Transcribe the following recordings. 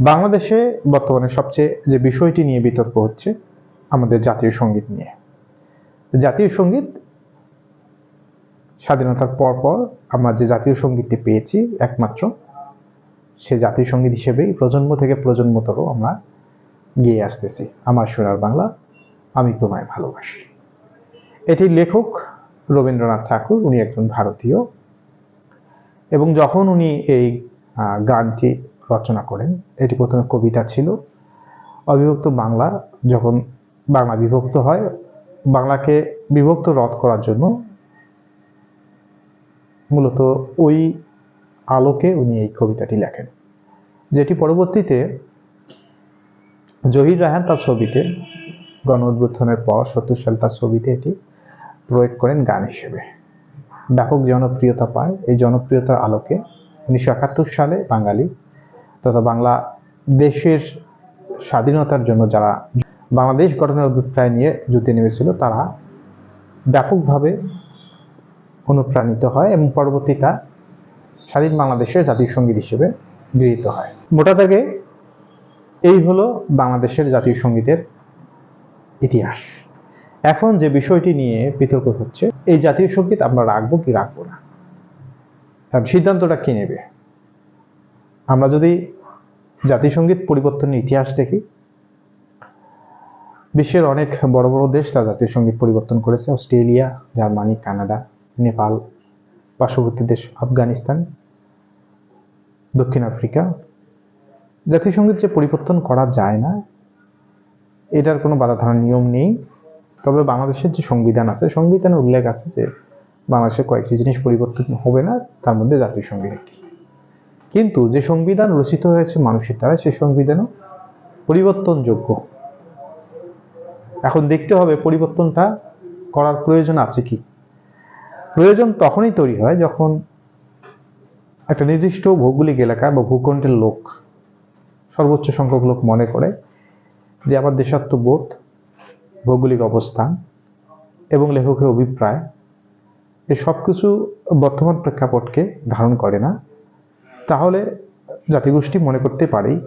বাংলাদেশে বর্তমানে সবচেয়ে যে বিষয়টি নিয়ে বিতর্ক হচ্ছে, আমাদের জাতীয় সংগীত নিয়ে। জাতীয় সংগীত স্বাধীনতার পর পর আমরা যে জাতীয় সঙ্গীতটি পেয়েছি একমাত্র, সে জাতীয় সংগীত হিসেবেই প্রজন্ম থেকে প্রজন্মতর আমরা গিয়ে আসতেছি। আমার সোনার বাংলা, আমি তোমায় ভালোবাসি। এটির লেখক রবীন্দ্রনাথ ঠাকুর, উনি একজন ভারতীয়। এবং যখন উনি এই গানটি রচনা করেন। এটি প্রথমে কবিতা ছিল। অবিভক্ত বাংলা যখন বাংলা বিভক্ত হয়, বাংলাকে বিভক্ত রদ করার জন্য মূলত ওই আলোকে উনি এই কবিতাটি লেখেন। যেটি পরবর্তীতে জহির রায়হান তার ছবিতে, গণ উদ্বোধনের পর সত্তর সাল তার ছবিতে এটি প্রয়োগ করেন গান হিসেবে। ব্যাপক জনপ্রিয়তা পায়। এই জনপ্রিয়তার আলোকে উনিশশো একাত্তর সালে বাঙালি তথা বাংলা দেশের স্বাধীনতার জন্য যারা বাংলাদেশ গঠনের অভিপ্রায় নিয়ে যুদ্ধে নেমেছিল, তারা ব্যাপকভাবে অনুপ্রাণিত হয় এবং পরবর্তী তা স্বাধীন বাংলাদেশের জাতীয় সংগীত হিসেবে গৃহীত হয়। মোটা দাগে এই হলো বাংলাদেশের জাতীয় সঙ্গীতের ইতিহাস। এখন যে বিষয়টি নিয়ে বিতর্ক হচ্ছে, এই জাতীয় সংগীত আমরা রাখব কি রাখব না? সিদ্ধান্তটা কে নেবে? আমরা যদি জাতীয় সংগীত পরিবর্তনের ইতিহাস দেখি। বিশ্বের অনেক বড় বড় দেশ তার জাতীয় সংগীত পরিবর্তন করেছে। অস্ট্রেলিয়া, জার্মানি, কানাডা, নেপাল, পার্শ্ববর্তী দেশ আফগানিস্তান, দক্ষিণ আফ্রিকা। জাতীয় সংগীত যে পরিবর্তন করা যায় না, এটার কোনো বাধা ধরার নিয়ম নেই। তবে বাংলাদেশের যে সংবিধান আছে সংবিধানে উল্লেখ আছে যে বাংলাদেশের কয়েকটি জিনিস পরিবর্তন হবে না, তার মধ্যে জাতীয় সংগীত একটি। কিন্তু যে সংবিধান রচিত হয়েছে মানুষের দ্বারা, সেই সংবিধানও পরিবর্তনযোগ্য। এখন দেখতে হবে পরিবর্তনটা করার প্রয়োজন আছে কি। প্রয়োজন তখনই তৈরি হয় যখন একটা নির্দিষ্ট ভৌগোলিক এলাকা বা ভূখণ্ডের লোক, সর্বোচ্চ সংখ্যক লোক মনে করে যে আমার দেশাত্মবোধ, ভৌগোলিক অবস্থান এবং লেখকের অভিপ্রায় এই সব কিছু বর্তমান প্রেক্ষাপটকে ধারণ করে না। তাহলে জাতিগোষ্ঠী মনে করতে পারেই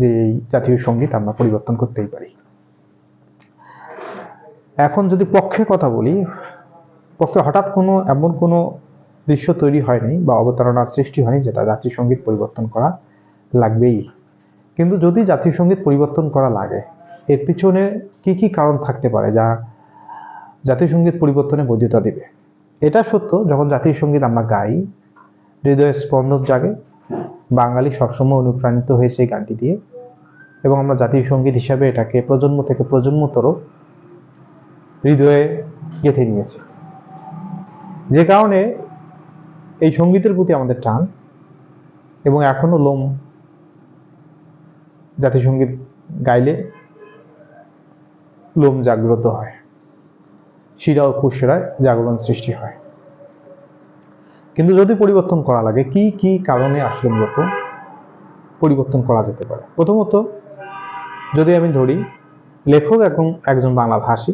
যে এই জাতীয় সংগীত আমরা পরিবর্তন করতেই পারি। এখন যদি পক্ষে কথা বলি, পক্ষে হঠাৎ কোনো এমন কোনো দৃশ্য তৈরি হয়নি বা অবতারণার সৃষ্টি হয়নি যেটা জাতীয় সংগীত পরিবর্তন করা লাগবেই। কিন্তু যদি জাতীয় সংগীত পরিবর্তন করা লাগে, এর পিছনে কি কি কারণ থাকতে পারে যা জাতীয় সংগীত পরিবর্তনে বৈধতা দেবে? এটা সত্য, যখন জাতীয় সংগীত আমরা গাই, হৃদয়ে স্পন্দন জাগে বাঙালি সবসময় অনুপ্রাণিত হয়েছে এই গানটি দিয়ে। এবং আমরা জাতীয় সংগীত হিসাবে এটাকে প্রজন্ম থেকে প্রজন্মতর হৃদয়ে গেঁথে নিয়েছি। যে কারণে এই সঙ্গীতের প্রতি আমাদের টান এবং এখনও লোম জাতীয় সংগীত গাইলে লোম জাগ্রত হয়। শিরা ও কুশিরায় জাগরণ সৃষ্টি হয়। কিন্তু যদি পরিবর্তন করা লাগে, কি কি কারণে আসলে মূলত পরিবর্তন করা যেতে পারে? প্রথমত, যদি আমি ধরি, লেখক এবং একজন বাংলা ভাষী।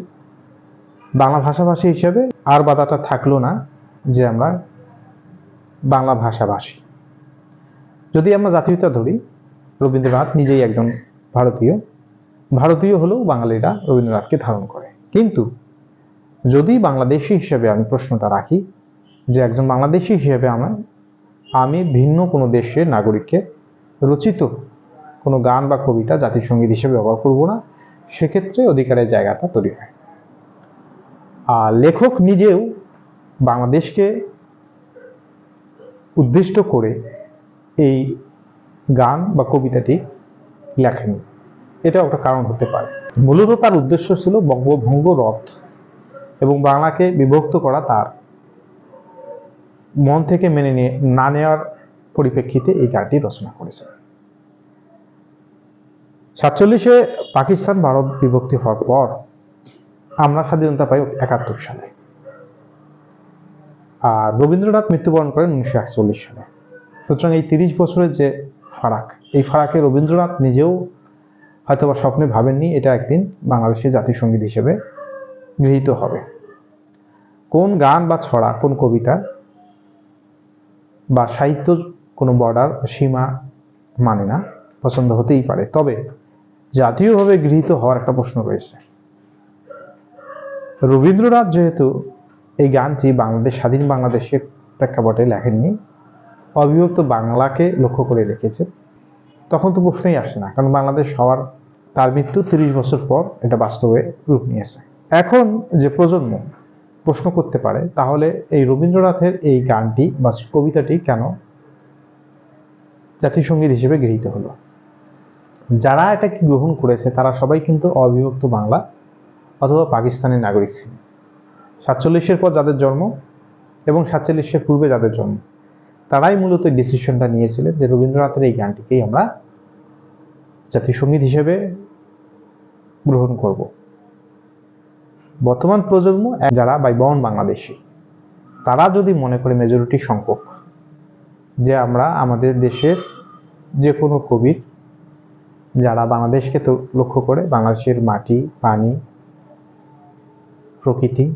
বাংলা ভাষাভাষী হিসেবে আর বাধাটা থাকল না যে আমরা বাংলা ভাষাভাষী। যদি আমরা জাতীয়তা ধরি, রবীন্দ্রনাথ নিজেই একজন ভারতীয়। ভারতীয় হলেও বাঙালিরা রবীন্দ্রনাথকে ধারণ করে। কিন্তু যদি বাংলাদেশি হিসেবে আমি প্রশ্নটা রাখি যে একজন বাংলাদেশি হিসেবে আমার, আমি ভিন্ন কোনো দেশের নাগরিককে রচিত কোনো গান বা কবিতা জাতীয় সংগীত হিসেবে ব্যবহার করব না, সেক্ষেত্রে অধিকারের জায়গাটা তৈরি হয়। আর লেখক নিজেও বাংলাদেশকে উদ্দিষ্ট করে এই গান বা কবিতাটি লেখেনি। এটাও একটা কারণ হতে পারে। মূলত তার উদ্দেশ্য ছিল বঙ্গভঙ্গ রথ এবং বাংলাকে বিভক্ত করা তার মন থেকে মেনে নিয়ে না নেওয়ার পরিপ্রেক্ষিতে এই গানটি রচনা করেছেন সাতচল্লিশে পাকিস্তান ভারত বিভক্তি হওয়ার পর আমরা স্বাধীনতা পাই একাত্তর সালে। আর রবীন্দ্রনাথ মৃত্যুবরণ করেন উনিশশো একচল্লিশ সালে। সুতরাং এই তিরিশ বছরের যে ফারাক, এই ফারাকে রবীন্দ্রনাথ নিজেও হয়তোবা স্বপ্নে ভাবেননি এটা একদিন বাংলাদেশের জাতীয় সংগীত হিসেবে গৃহীত হবে। কোন গান বা ছড়া, কোন কবিতা বা সাহিত্য কোনো বর্ডার সীমা মানে না, পছন্দ হতেই পারে। তবে জাতীয়ভাবে গৃহীত হওয়ার একটা প্রশ্ন রয়েছে। রবীন্দ্রনাথ যেহেতু এই গানটি বাংলাদেশ, স্বাধীন বাংলাদেশের প্রেক্ষাপটে লেখেননি, অবিভক্ত বাংলাকে লক্ষ্য করে লিখেছে তখন তো প্রশ্নই আসে না, কারণ বাংলাদেশ হওয়ার তার মৃত্যু তিরিশ বছর পর এটা বাস্তবে রূপ নিয়েছে। এখন যে প্রজন্ম প্রশ্ন করতে পারে, তাহলে এই রবীন্দ্রনাথের এই গানটি বা কবিতাটি কেন জাতীয় সংগীত হিসেবে গৃহীত হলো? যারা এটাকে গ্রহণ করেছে, তারা সবাই কিন্তু অবিভক্ত বাংলা অথবা পাকিস্তানের নাগরিক ছিল সাতচল্লিশের পর যাদের জন্ম এবং সাতচল্লিশের পূর্বে যাদের জন্ম, তারাই মূলত ডিসিশনটা নিয়েছিলেন যে রবীন্দ্রনাথের এই গানটিকেই আমরা জাতীয় সংগীত হিসেবে গ্রহণ করব। বর্তমান প্রজন্ম যারা বাইবন বাংলাদেশি, তারা যদি মনে করে মেজরিটি সংখ্যক, যে আমরা আমাদের দেশের যে কোনো কবির যারা বাংলাদেশকে তো লক্ষ্য করে, বাংলাদেশের মাটি, পানি, প্রকৃতি,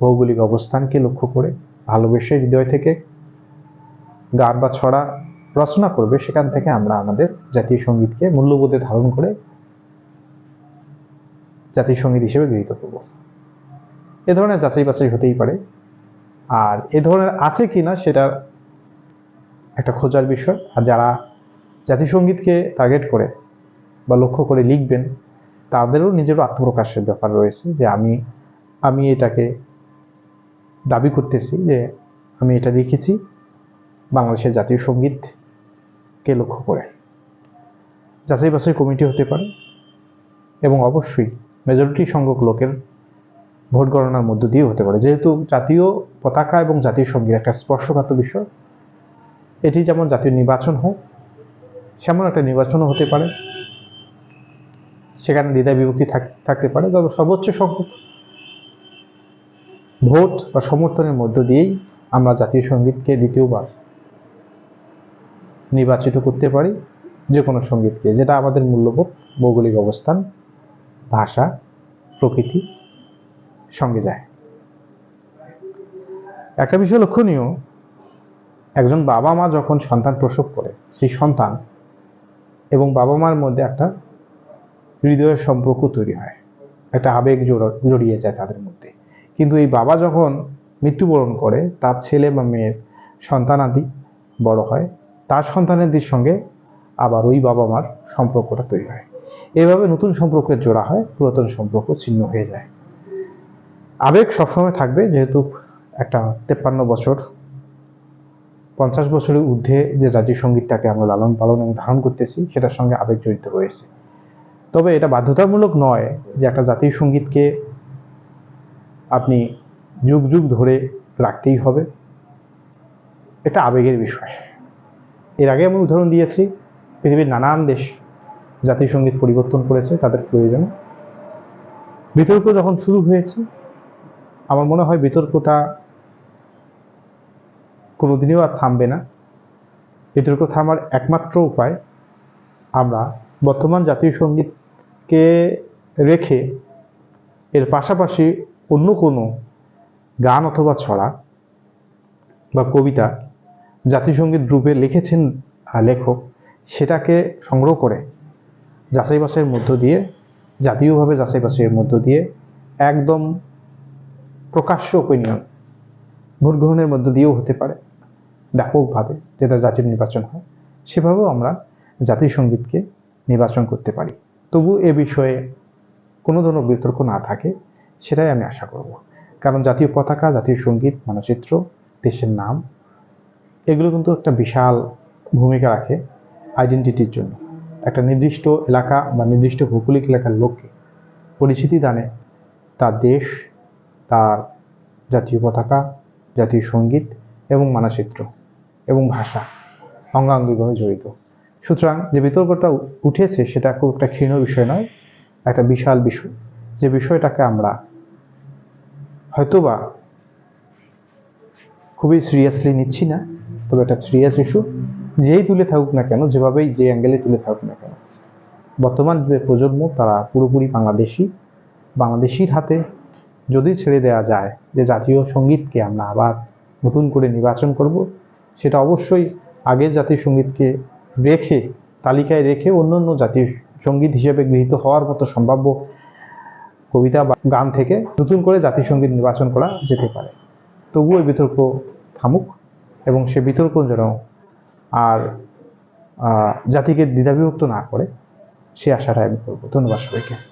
ভৌগোলিক অবস্থানকে লক্ষ্য করে ভালোবেসে হৃদয় থেকে গান বা ছড়া রচনা করবে, সেখান থেকে আমরা আমাদের জাতীয় সঙ্গীতকে মূল্যবোধে ধারণ করে জাতীয় সংগীত হিসেবে গৃহীত করব। এ ধরনের যাচাই বাছাই হতেই পারে। আর এ ধরনের আছে কিনা সেটা একটা খোঁজার বিষয়। আর যারা জাতীয় সঙ্গীতকে টার্গেট করে বা লক্ষ্য করে লিখবেন, তাদেরও নিজেরও আত্মপ্রকাশের ব্যাপার রয়েছে যে আমি আমি এটাকে দাবি করতেছি যে আমি এটা লিখেছি বাংলাদেশের জাতীয় সঙ্গীতকে লক্ষ্য করে। যাচাই বাছাই কমিটি হতে পারে এবং অবশ্যই মেজরিটি সংখ্যক লোকের ভোট গণনার মধ্য দিয়েও হতে পারে। যেহেতু জাতীয় পতাকা এবং জাতীয় সংগীত একটা স্পর্শকাত বিষয়, এটি যেমন জাতীয় নির্বাচন হোক, সেমন একটা নির্বাচনও হতে পারে। সেখানে দ্বিধা বিভক্তি থাকতে পারে। তবে সর্বোচ্চ সংখ্যক ভোট বা সমর্থনের মধ্য দিয়েই আমরা জাতীয় সঙ্গীতকে দ্বিতীয়বার নির্বাচিত করতে পারি যে কোনো সঙ্গীতকে, যেটা আমাদের মূল্যবোধ, ভৌগোলিক অবস্থান, ভাষা, প্রকৃতি সঙ্গে যায়। একটা বিষয় লক্ষণীয়, একজন বাবা মা যখন সন্তান প্রসব করে, সেই সন্তান এবং বাবা মার মধ্যে একটা হৃদয়ের সম্পর্ক তৈরি হয়, একটা আবেগ জড়িয়ে যায় তাদের মধ্যে। কিন্তু এই বাবা যখন মৃত্যুবরণ করে, তার ছেলে বা মেয়ের সন্তানাদি বড় হয়, তার সন্তানাদির সঙ্গে আবার ওই বাবা মার সম্পর্কটা তৈরি হয়। এভাবে নতুন সম্পর্কের জোড়া হয়, পুরাতন সম্পর্ক ছিন্ন হয়ে যায়। আবেগ সবসময় থাকবে, যেহেতু একটা তেপ্পান্ন বছর, পঞ্চাশ বছরের ঊর্ধ্বে যে জাতীয় সঙ্গীতটাকে আমরা লালন পালন এবং ধারণ করতেছি, সেটার সঙ্গে আবেগ জড়িত রয়েছে। তবে এটা বাধ্যতামূলক নয় যে একটা জাতীয় সঙ্গীতকে আপনি যুগ যুগ ধরে রাখতেই হবে। এটা আবেগের বিষয়। এর আগে আমি উদাহরণ দিয়েছি, পৃথিবীর নানান দেশ জাতীয় সংগীত পরিবর্তন করেছে, তাদের প্রয়োজনে। বিতর্ক যখন শুরু হয়েছে আমার মনে হয় বিতর্কটা কোনোদিনও আর থামবে না। বিতর্ক থামার একমাত্র উপায় আমরা বর্তমান জাতীয় সঙ্গীতকে রেখে এর পাশাপাশি অন্য কোনো গান অথবা ছড়া বা কবিতা জাতীয় সংগীত রূপে লিখেছেন লেখক, সেটাকে সংগ্রহ করে যাচাই বাছাইয়ের মধ্য দিয়ে, জাতীয়ভাবে যাচাই বাছাইয়ের মধ্য দিয়ে একদম প্রকাশ্য ওপিনিয়ন ভোট গ্রহণের মধ্য দিয়েও হতে পারে। ব্যাপকভাবে যেটা জাতীয় নির্বাচন হয়, সেভাবেও আমরা জাতীয় সঙ্গীতকে নির্বাচন করতে পারি। তবু এ বিষয়ে কোনো ধরনের বিতর্ক না থাকে, সেটাই আমি আশা করব। কারণ জাতীয় পতাকা, জাতীয় সংগীত, মানচিত্র, দেশের নাম, এগুলো কিন্তু একটা বিশাল ভূমিকা রাখে আইডেন্টিটির জন্য। একটা নির্দিষ্ট এলাকা বা নির্দিষ্ট ভৌগোলিক এলাকার লোককে পরিচিতি দানে তার দেশ তার জাতীয় পতাকা, জাতীয় সংগীত এবং মানচিত্র এবং ভাষা অঙ্গাঙ্গিভাবে জড়িত। সুতরাং যে বিতর্কটা উঠেছে সেটা খুব একটা ক্ষীণ বিষয় নয়, একটা বিশাল বিষয়। যে বিষয়টাকে আমরা হয়তোবা খুবই সিরিয়াসলি নিচ্ছি না, তবে একটা সিরিয়াস ইস্যু যেই তুলে থাকুক না কেন, যেভাবেই যে অ্যাঙ্গেলে তুলে থাকুক না কেন, বর্তমান যে প্রজন্ম, তারা পুরোপুরি বাংলাদেশি, বাংলাদেশির হাতে যদি ছেড়ে দেওয়া যায় যে জাতীয় সঙ্গীতকে আমরা আবার নতুন করে নির্বাচন করব, সেটা অবশ্যই আগের জাতীয় সঙ্গীতকে রেখে, তালিকায় রেখে অন্য অন্য জাতীয় সংগীত হিসেবে গৃহীত হওয়ার মতো সম্ভাব্য কবিতা বা গান থেকে নতুন করে জাতীয় সংগীত নির্বাচন করা যেতে পারে। তবুও এই বিতর্ক থামুক এবং সে বিতর্ক যেন আর জাতিকে দ্বিধাবিভক্ত না করে, সে আশাটা আমি করব। ধন্যবাদ সবাইকে।